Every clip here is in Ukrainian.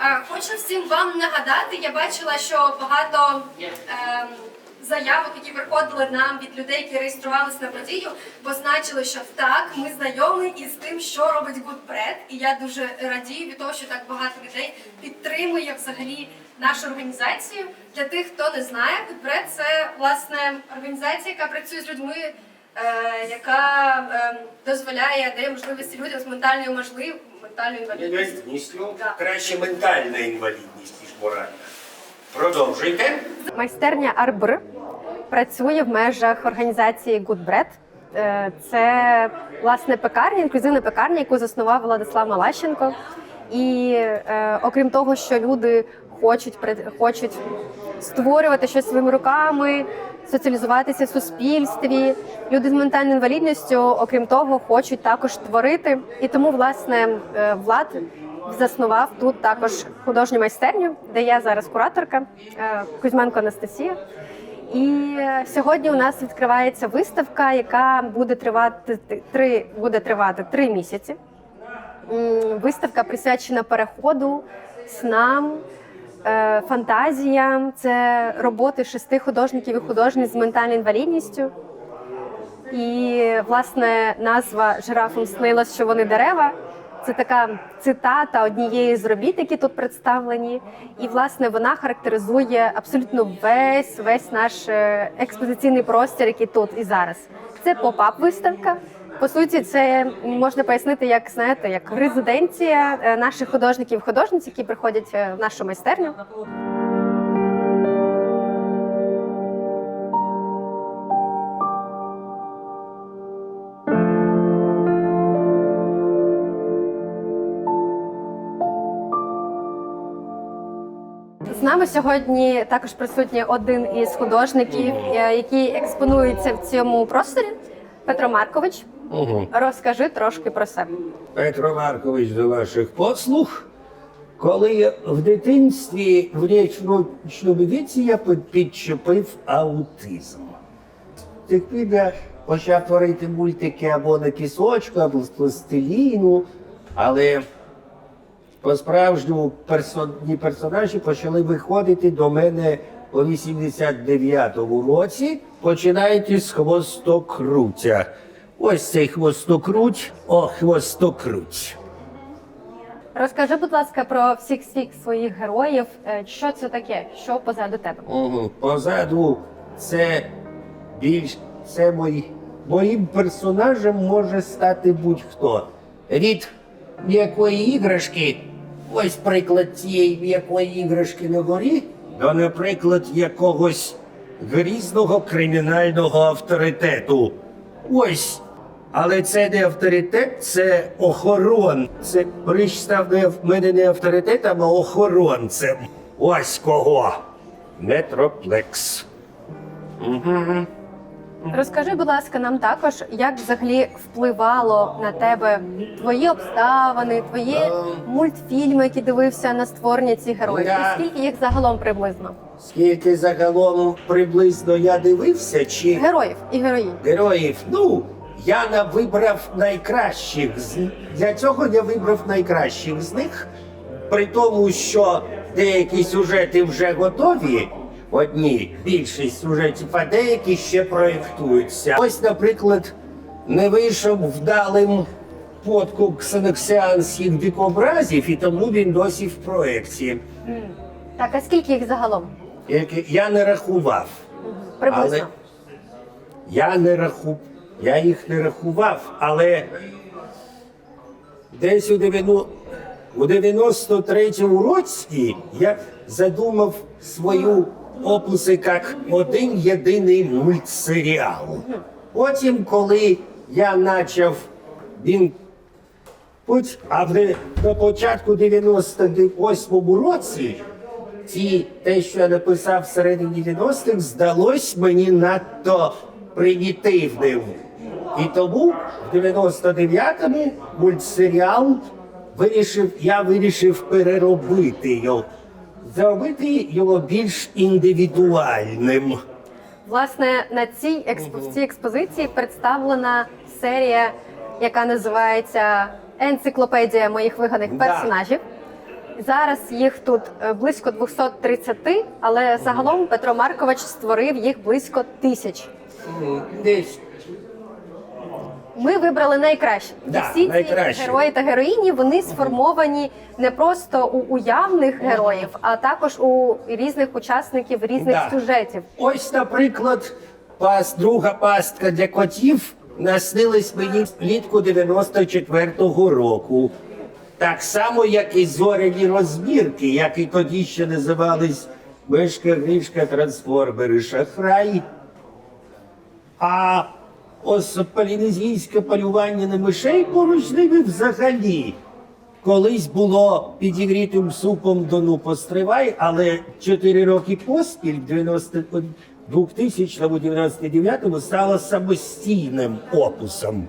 Е, Хочу всім вам нагадати, я бачила, що багато ем, заявок, які приходили нам від людей, які реєструвалися на подію, позначили, що так, ми знайомі із тим, що робить Гудбред. І я дуже радію від того, що так багато людей підтримує взагалі нашу організацію. Для тих, хто не знає, Гудбред це власне організація, яка працює з людьми. Е, Яка ем, дозволяє дає можливості людям з ментальною можлив ментальною інвалідністю. Да. краще ментальна інвалідність, ніж моральна. Продовжуйте. Майстерня Арбр працює в межах організації Good Bread. Е, Це власне пекарня, інклюзивна пекарня, яку заснував Владислав Малащенко. І е, окрім того, що люди хочуть при- хочуть створювати щось своїми руками, соціалізуватися в суспільстві. Люди з ментальною інвалідністю, окрім того, хочуть також творити. І тому, власне, е, влад заснував тут також художню майстерню, де я зараз кураторка е, Кузьменко Анастасія. І е, сьогодні у нас відкривається виставка, яка буде тривати три буде тривати три місяці. Виставка присвячена переходу, снам, е, фантазіям. Це роботи шести художників і художниць з ментальною інвалідністю. І власне назва жирафам снилось, що вони дерева. Це така цитата однієї з робіт, які тут представлені. І власне вона характеризує абсолютно весь весь наш е, експозиційний простір, який тут і зараз. Це поп-ап виставка. По суті, це можна пояснити, як знаєте, як резиденція е, наших художників, художниць, які приходять е, в нашу майстерню. З нами сьогодні також присутній один із художників, е, який експонується в цьому просторі. Петро Маркович, Угу. розкажи трошки про себе. Петро Маркович до ваших послуг. Коли в дитинстві в річному віці я підчепив аутизм. Пір я почав творити мультики або на пісочку, або з пластиліну, але по-справжньому персонні персонажі почали виходити до мене у 89-му році, починаючи з хвостокрутя. Ось цей хвостокруть, о, хвостокруть. Розкажи, будь ласка, про всіх всіх своїх героїв. Е, Що це таке? Що позаду тебе? Угу. Позаду це більш це мої. Моїм персонажем може стати будь-хто. Рід м'якої іграшки, ось приклад цієї м'якої іграшки на горі, до, наприклад, якогось грізного кримінального авторитету. Ось. Але це не авторитет, це охорон. Це Брич став не в мене не авторитетом, а охоронцем. Ось кого. Метроплекс. Угу. Розкажи, будь ласка, нам також, як взагалі впливало на тебе твої обставини, твої мультфільми, які дивився на створення цих героїв. Я- І скільки їх загалом приблизно? Скільки загалом приблизно я дивився, чи Героїв і героїнь. героїв? Ну, я на- вибрав найкращих. з- Для цього я вибрав найкращих з них, при тому, що деякі сюжети вже готові. Одні, більшість сюжетів, а деякі ще проєктуються. Ось, наприклад, не вийшов вдалим подкуп ксеноксіанських дикобразів, і тому він досі в проєкції. Так, а скільки їх загалом? Я не рахував. Приблизно. Але я не раху... я їх не рахував, але десь у, 93-му році я задумав свою опуси як один єдиний мультсеріал. Потім, коли я почав він а в на початку 98-му році ті, те, що я написав всередині 90-х, здалось мені надто примітивним. І тому в 99-му мультсеріал вирішив, я вирішив переробити його, зробити його більш індивідуальним. Власне, на цій експо... в цій експозиції представлена серія, яка називається Енциклопедія моїх вигаданих Да. персонажів. Зараз їх тут е, близько 230, але загалом Петро Маркович створив їх близько тисяч. Десь Ми вибрали найкраще. Да, всі ці герої та героїні вони сформовані не просто у уявних героїв, а також у різних учасників різних Да. сюжетів. Ось, наприклад, пас, друга пастка для котів наснилась мені влітку 94-го року. Так само, як і зоряні розбірки, як і тоді ще називались Мишка, Грішка, Трансформери, Шахрай. А ось полінезійське полювання на мишей поруч ними взагалі. Колись було підігрітим супом Дону постривай, але 4 роки поспіль, в 90 2000-99 стало самостійним опусом.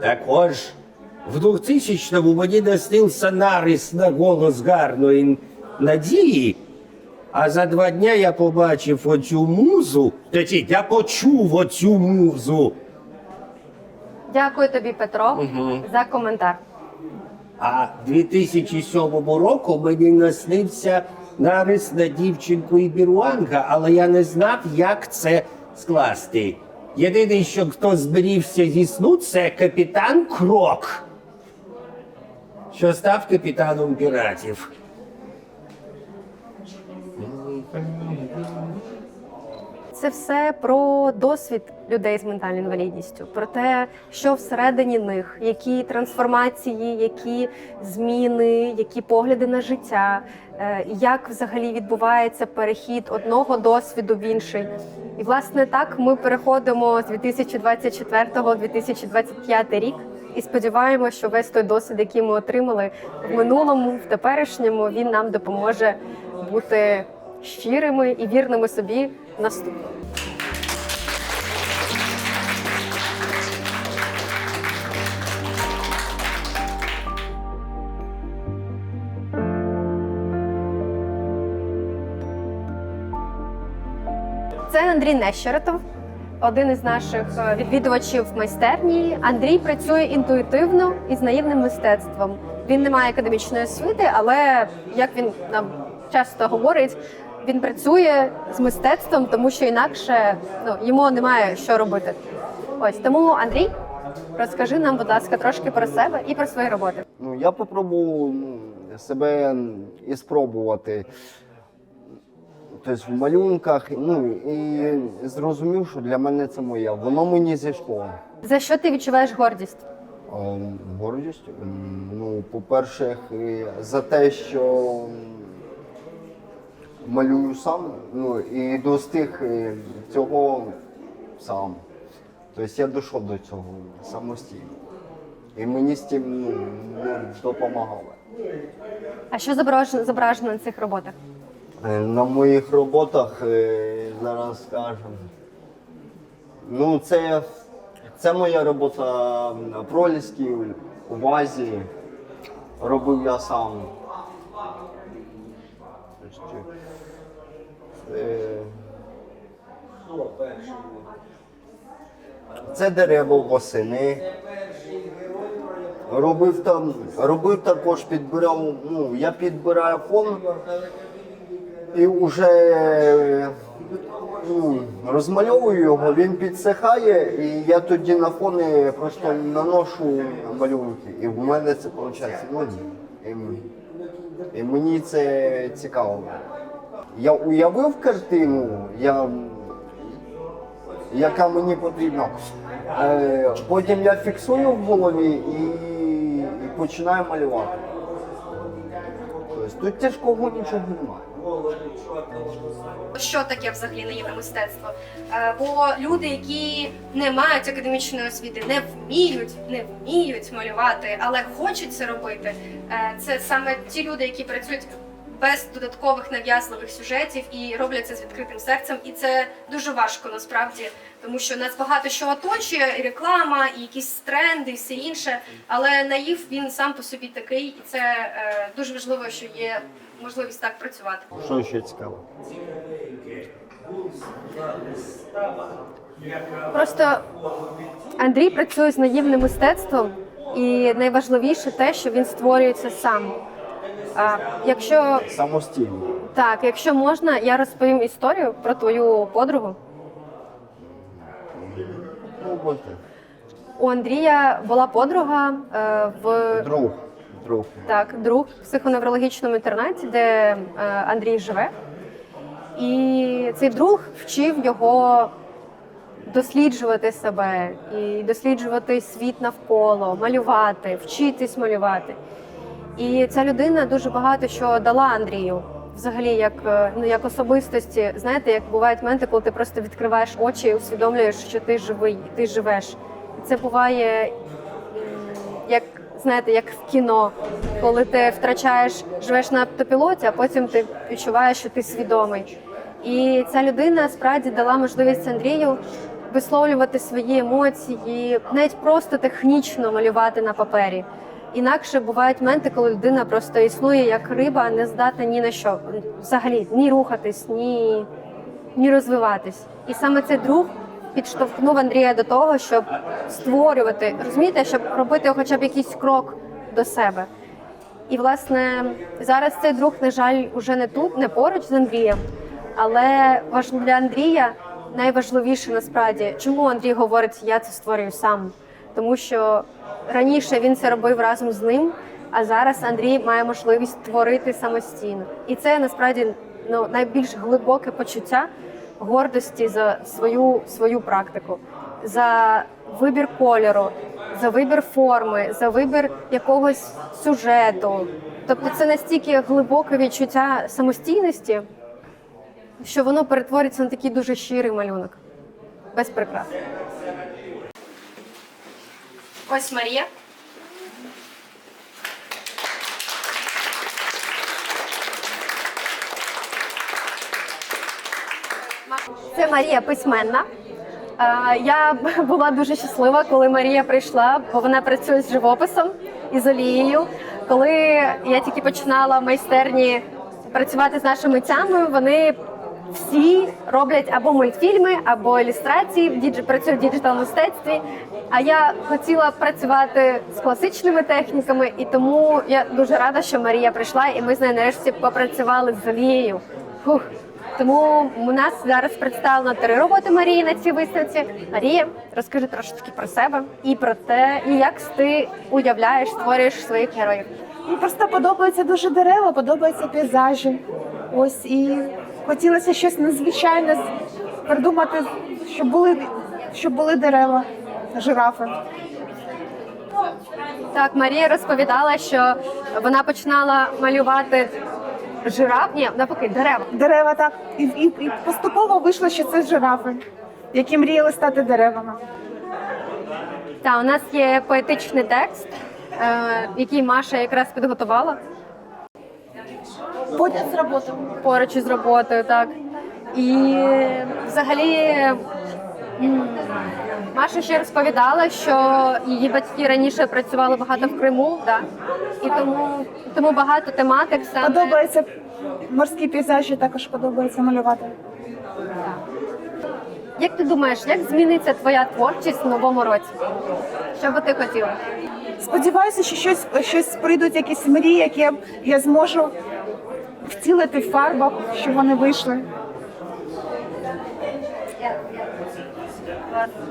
Також в 2000-му мені наснився нарис на голос гарної надії, а за два дня я побачив оцю музу, тоді я почув оцю музу. Дякую тобі, Петро, за коментар. А 2007 року мені наснився нарис на дівчинку і біруанга, але я не знав, як це скласти. Єдиний, що хто зберігся зі сну, це капітан Крок, що став капітаном піратів. Це все про досвід людей з ментальною інвалідністю, про те, що всередині них, які трансформації, які зміни, які погляди на життя, е, як взагалі відбувається перехід одного досвіду в інший. І власне так ми переходимо з 2024 2025 рік. І сподіваємося, що весь той досвід, який ми отримали в минулому, в теперішньому, він нам допоможе бути щирими і вірними собі в наступному. Це Андрій Нещеретов, один із наших е, відвідувачів майстерні. Андрій працює інтуїтивно і з наївним мистецтвом. Він не має академічної освіти, але як він нам часто говорить, він працює з мистецтвом, тому що інакше ну, йому немає що робити. Ось тому, Андрій, розкажи нам, будь ласка, трошки про себе і про свої роботи. Ну, я попробував ну, себе і спробувати. Тобто в малюнках, ну і зрозумів, що для мене це моє. Воно мені зійшло. За що ти відчуваєш гордість? Гордість. Ну, по-перше, е, за те, що малюю сам, ну і достиг е, цього сам. Тобто я дійшов до цього самостійно. І мені з тим ну, ну, допомагали. А що зображено, зображено на цих роботах? Е, На моїх роботах е, зараз скажемо. Ну, це, це моя робота на пролісків у вазі. Робив я сам. Е, Це дерево восени. Робив там, робив також, підбирав, ну, я підбираю фон і вже ну, розмальовую його, він підсихає, і я тоді на фони просто наношу малюнки. І в мене це виходить. Ну, і, мені це цікаво. Я уявив картину, я, яка мені потрібна. Е, потім я фіксую в голові і, і починаю малювати. Тобто тут тяжкого нічого немає. Що таке взагалі наївне мистецтво. Е, Бо люди, які не мають академічної освіти, не вміють, не вміють малювати, але хочуть це робити. е, Це саме ті люди, які працюють без додаткових нав'язливих сюжетів і роблять це з відкритим серцем. І це дуже важко насправді, тому що нас багато що оточує, і реклама, і якісь тренди, і все інше. Але наїв він сам по собі такий, і це е, дуже важливо, що є можливість так працювати. Що ще цікаво? Просто Андрій працює з наївним мистецтвом, І найважливіше те, що він створює це сам. А, якщо Самостійно. так, якщо можна, я розповім історію про твою подругу. Ну. У Андрія була подруга е, в Друг. Друг. так, друг в психоневрологічному інтернаті, де е, Андрій живе. І цей друг вчив його досліджувати себе і досліджувати світ навколо, малювати, вчитись малювати. І ця людина дуже багато що дала Андрію. Взагалі, як, е, ну, як особистості, знаєте, як бувають моменти, коли ти просто відкриваєш очі і усвідомлюєш, що ти живий, ти живеш. І це буває знаєте, як в кіно, коли ти втрачаєш, живеш на автопілоті, а потім ти відчуваєш, що ти свідомий. І ця людина справді дала можливість Андрію висловлювати свої емоції, навіть просто технічно малювати на папері. Інакше бувають моменти, коли людина просто існує як риба, не здатна ні на що взагалі ні рухатись, ні, ні розвиватись. І саме цей друг підштовхнув Андрія до того, щоб створювати, розумієте, щоб робити хоча б якийсь крок до себе. І власне зараз цей друг, на жаль, уже не тут, не поруч з Андрієм. Але для Андрія найважливіше насправді, чому Андрій говорить, я це створюю сам. Тому що раніше він це робив разом з ним, а зараз Андрій має можливість творити самостійно. І це насправді ну, найбільш глибоке почуття гордості за свою, свою практику, за вибір кольору, за вибір форми, за вибір якогось сюжету. Тобто це настільки глибоке відчуття самостійності, що воно перетвориться на такий дуже щирий малюнок. Без прикрас. Ось Марія. Це Марія письменна. Е, Я була дуже щаслива, коли Марія прийшла, бо вона працює з живописом і з олією. Коли я тільки починала в майстерні працювати з нашими митцями, вони всі роблять або мультфільми, або ілюстрації, дідж- працюють в діджитал мистецтві. А я хотіла працювати з класичними техніками, і тому я дуже рада, що Марія прийшла, і ми з нею нарешті попрацювали з олією. Фух. Тому у нас зараз представлено три роботи Марії на цій виставці. Марія, розкажи трошечки про себе і про те, і як ти уявляєш, створюєш своїх героїв. Мені просто подобаються дуже дерева, подобаються пейзажі. Ось і хотілося щось надзвичайне придумати, щоб були, щоб були дерева, жирафи. Так, Марія розповідала, що вона починала малювати жираф, ні, навпаки, дерева. Дерева так. І, і, і поступово вийшло, що це жирафи, які мріяли стати деревами. Та у нас є поетичний текст, е, який Маша якраз підготувала. Потім з роботи. поруч із роботою, так. І взагалі м, Маша ще розповідала, що її батьки раніше працювали багато в Криму, так. і тому, тому багато тематик саме. Подобається морські пейзажі, також подобається малювати. Як ти думаєш, як зміниться твоя творчість в новому році? Що би ти хотіла? Сподіваюся, що щось, щось прийдуть якісь мрії, які я- я зможу втілити в фарбах, щоб вони вийшли.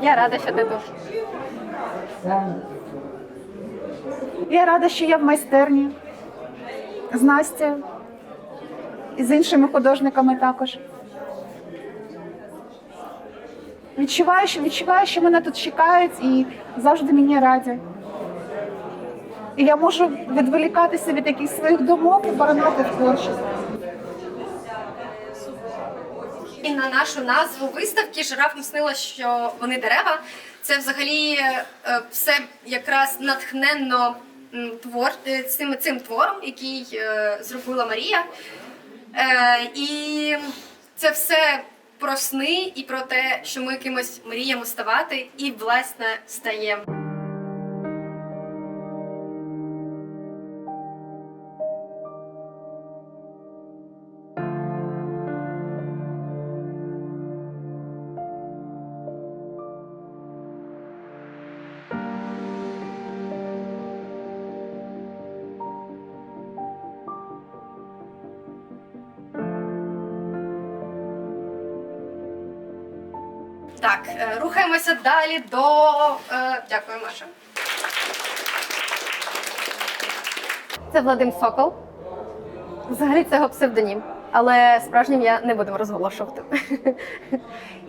Я рада, що ти тут. Я рада, що я в майстерні з Настю і з іншими художниками також. Відчуваю, що відчуваю, що мене тут чекають і завжди мені раді. І я можу відволікатися від якихось своїх думок і поранати в творчість. І на нашу назву виставки жирафам снилось, що вони дерева. Це взагалі е, все якраз натхненно твор е, цим, цим твором, який е, зробила Марія. Е, і це все про сни і про те, що ми кимось мріємо ставати, і власне стаємо. Рухаємося далі до. е, Дякую, Маша. Це Владим Сокол. Взагалі це його псевдонім, але справжнім я не будемо розголошувати.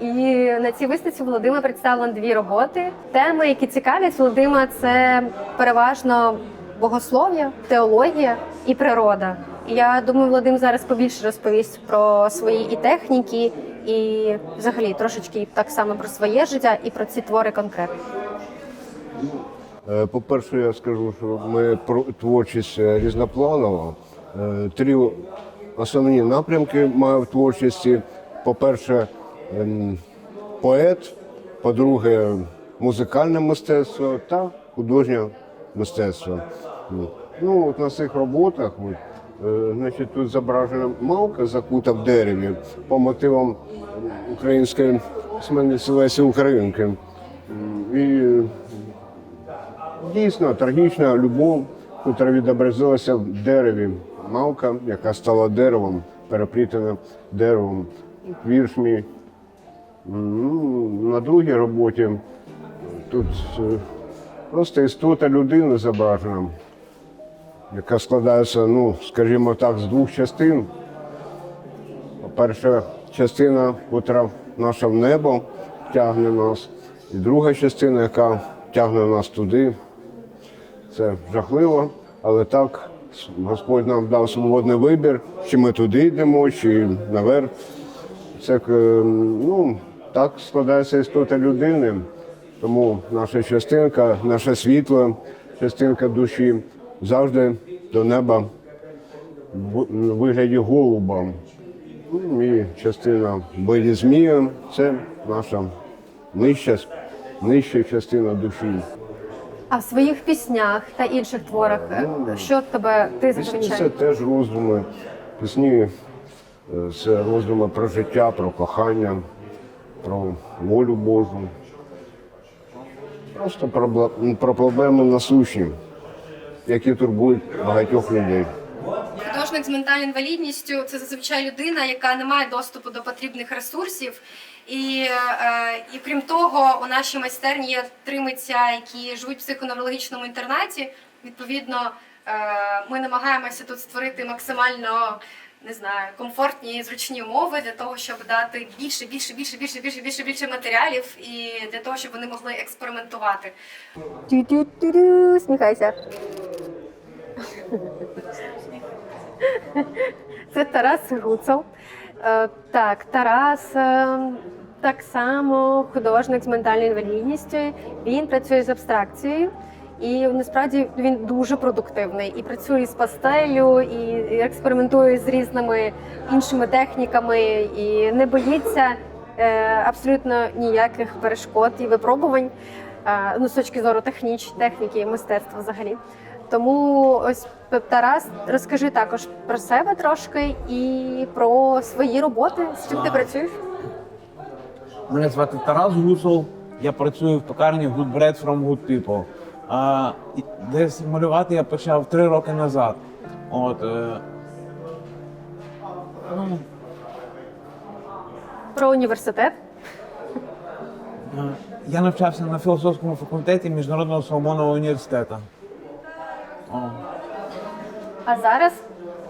І на цій виставці Володима представлено дві роботи. Теми, які цікавлять Володима, це переважно богослов'я, теологія і природа. Я думаю, Володим зараз побільше розповість про свої і техніки, і взагалі трошечки так само про своє життя і про ці твори конкретно. Е, По-перше, я скажу, що ми про творчість е, різнопланова. Е, Три основні напрямки маю в творчості. По-перше, ем, поет, по-друге, музикальне мистецтво та художнє мистецтво. Ну, от на цих роботах от, значить, тут зображена мавка закута в дереві по мотивам української письменниці Лесі Українки. І Дійсно, трагічна любов, яка відобразилася в дереві. Мавка, яка стала деревом, переплітена деревом. Вірш мій. Ну, на другій роботі тут е, просто істота людини зображена, яка складається, ну, скажімо так, з двох частин. Перша частина, яка наша в небо тягне нас, і друга частина, яка тягне нас туди. Це жахливо, але так Господь нам дав свободний вибір, чи ми туди йдемо, чи наверх. Це е, ну, так складається істота людини. Тому наша частинка, наша світла, частинка душі завжди до неба в вигляді голуба. Ну, І частина змія це наша нижча, нижча частина душі. А в своїх піснях та інших творах, е, що тебе ти Пісні це теж роздуми. Пісні е, це роздуми про життя, про кохання, про волю Божу. Просто про, про проблеми насущні, які турбують багатьох людей. Художник з ментальною інвалідністю це зазвичай людина, яка не має доступу до потрібних ресурсів. І, е, і крім того, у нашій майстерні є три митця, які живуть в психоневрологічному інтернаті. Відповідно, е, ми намагаємося тут створити максимально не знаю, комфортні і зручні умови для того, щоб дати більше, більше, більше, більше, більше, більше, більше матеріалів і для того, щоб вони могли експериментувати. Тю-тю-тю-тю, Сміхайся. Це Тарас Гуцел. Е, Так, Тарас е, так само художник з ментальною інвалідністю. Він працює з абстракцією. І насправді він дуже продуктивний і працює з пастелю, і експериментує з різними іншими техніками, і не боїться е, абсолютно ніяких перешкод і випробувань е, ну, з точки зору техніч, техніки і мистецтва взагалі. Тому ось Тарас, розкажи також про себе трошки і про свої роботи, з чим ти працюєш. Мене звати Тарас Гусол. Я працюю в пекарні Good Bread from Good People. А, і десь малювати я почав три роки назад. От, е, ну, Про університет. е, я навчався на філософському факультеті Міжнародного Соломонового університету. О. А зараз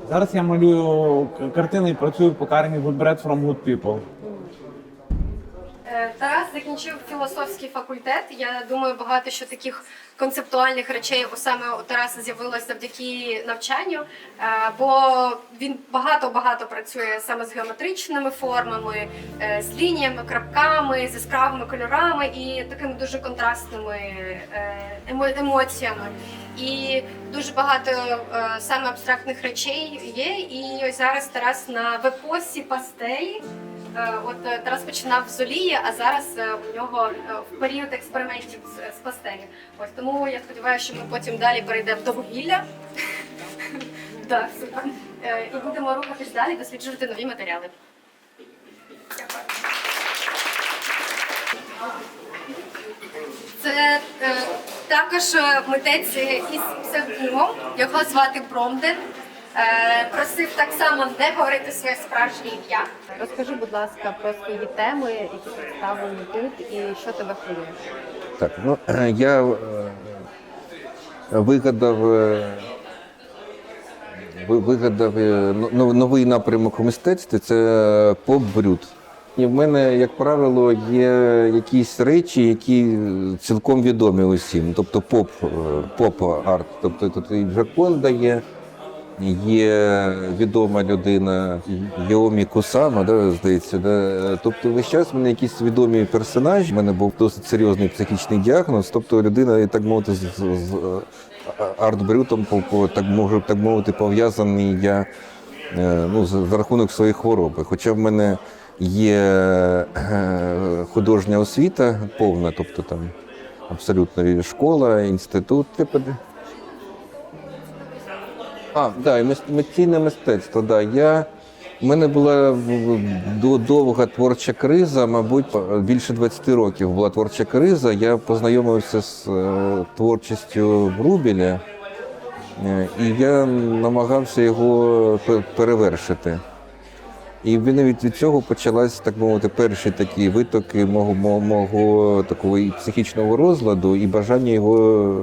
Зараз я малюю к- картини і працюю в пекарні Good Bread from Good People. Закінчив філософський факультет. Я думаю, багато що таких концептуальних речей у саме у Тараса з'явилося завдяки навчанню, е, бо він багато багато працює саме з геометричними формами, е, з лініями, крапками, з яскравими кольорами і такими дуже контрастними е, емоціями. І дуже багато саме абстрактних речей є. І ось зараз Тарас на вепосі пастелі. Е, От е, Тарас починав з олії, а зараз е, у нього в період експериментів з, пастелі. Ось тому я сподіваюся, що ми потім далі перейдемо до вугілля. І будемо рухатись далі, досліджувати нові матеріали. Це також митець із псевдонімом, його звати Бромден. Е, просив так само не говорити своє справжнє ім'я. Розкажи, будь ласка, про свої теми, які представлені тут, і що тебе хвилює. Так, ну я е, вигадав, е, вигадав е, ну- новий напрямок у мистецтві це поп-брюд. І в мене, як правило, є якісь речі, які цілком відомі усім. Тобто поп, поп-арт. Тобто тут і Джаконда є, є відома людина Йомі Кусама, да, здається. Да? Тобто весь час в мене якісь відомі персонажі. У мене був досить серйозний психічний діагноз. Тобто людина, так мовити, з, з, арт-брютом, так можу так мовити, пов'язаний я е, ну, за рахунок своєї хвороби. Хоча в мене є е, художня освіта повна, тобто там абсолютно школа, інститут. А, да, мис- мистецтво. Да. Я, у мене була довга творча криза, мабуть, більше 20 років була творча криза. Я познайомився з е, творчістю Врубіля, е, і я намагався його перевершити. І від- від, цього почалась, так мовити, перші такі витоки мого, мого, такого психічного розладу і бажання його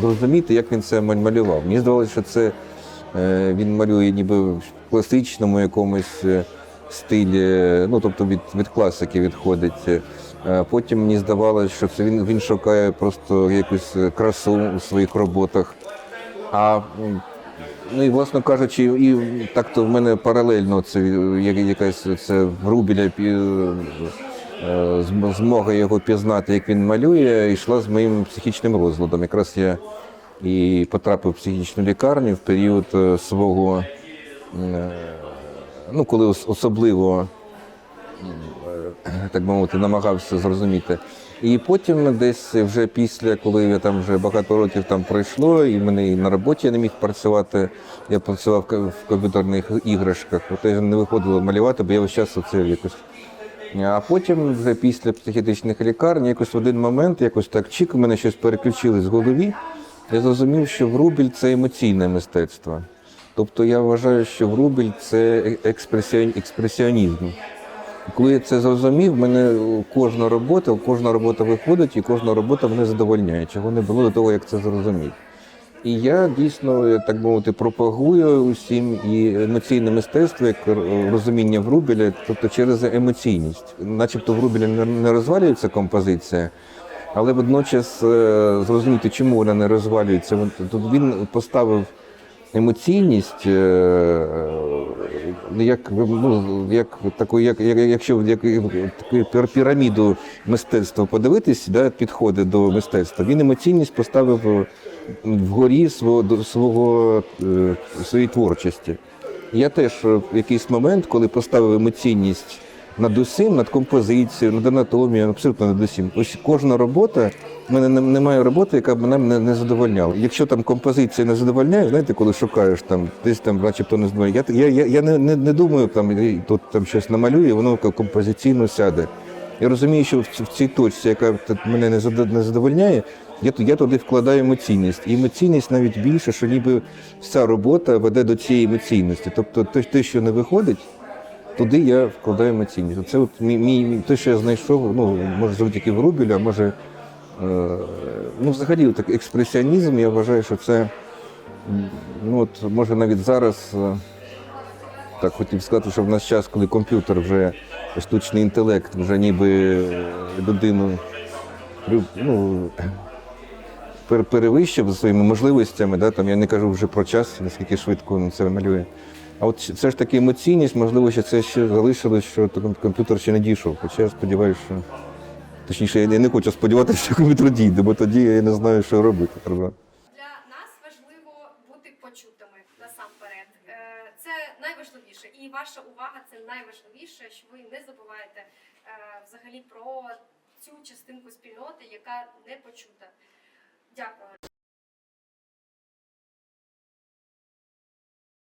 зрозуміти, як він це малював. Мені здавалося, що це е, він малює ніби в класичному якомусь е, стилі, ну тобто від, від класики відходить. Е, Потім мені здавалося, що це він, він шукає просто якусь красу у своїх роботах. А Ну і власне кажучи, і так то в мене паралельно це якась це Рубіля е, змога його пізнати, як він малює, йшла з моїм психічним розладом. Якраз я і потрапив в психічну лікарню в період е, свого, е, ну коли особливо так би мовити, намагався зрозуміти. І потім десь вже після, коли я там вже багато років там пройшло, і мене і на роботі я не міг працювати, я працював в комп'ютерних іграшках, от я не виходило малювати, бо я весь час оце якось. А потім, вже після психіатричних лікарень, якось в один момент, якось так чик, у мене щось переключилось в голові. Я зрозумів, що Врубіль це емоційне мистецтво. Тобто я вважаю, що Врубіль це експресіонізм. Коли я це зрозумів, в мене кожна робота, кожна робота виходить, і кожна робота мене задовольняє, чого не було до того, як це зрозумів. І я дійсно, так би мовити, пропагую усім і емоційне мистецтво, як розуміння Врубеля, тобто через емоційність. Начебто в Врубеля не- не розвалюється композиція, але водночас е, зрозуміти, чому вона не розвалюється. Тут він поставив емоційність, е, е, як, ну, як таку, як, як, якщо як, таку піраміду мистецтва подивитись, да, підходи до мистецтва, він емоційність поставив вгорі свого, свого, своєї творчості. Я теж в якийсь момент, коли поставив емоційність над усім, над композицією, над анатомією, абсолютно над усім. Ось кожна робота, в мене немає роботи, яка б мене не, не задовольняла. Якщо там композиція не задовольняє, знаєте, коли шукаєш там, десь там, начебто не задовольняє. Я, я, я, не, не, не думаю, там тут там щось намалюю, воно композиційно сяде. Я розумію, що в, в цій точці, яка мене не задовольняє, я, я туди вкладаю емоційність. І емоційність навіть більше, що ніби вся робота веде до цієї емоційності. Тобто те, що не виходить, туди я вкладаю емоційність. Це от мій, мій, те, що я знайшов, ну, може завдяки Врубілю, а може, е, ну, взагалі, так, експресіонізм, я вважаю, що це, ну, от, може навіть зараз. е, так хотів сказати, що в нас час, коли комп'ютер вже штучний інтелект, вже ніби людину ну, перевищив за своїми можливостями. Да? Там, я не кажу вже про час, наскільки швидко він це малює. А от це ж таки емоційність, можливо, що це ще залишилось, що комп'ютер ще не дійшов. Хоча я сподіваюся, що. Точніше, я не хочу сподіватися, що комп'ютер дійде, бо тоді я не знаю, що робити. Треба. Для нас важливо бути почутими насамперед. Е, Це найважливіше, і ваша увага це найважливіше, що ви не забуваєте е, взагалі про цю частинку спільноти, яка не почута. Дякую.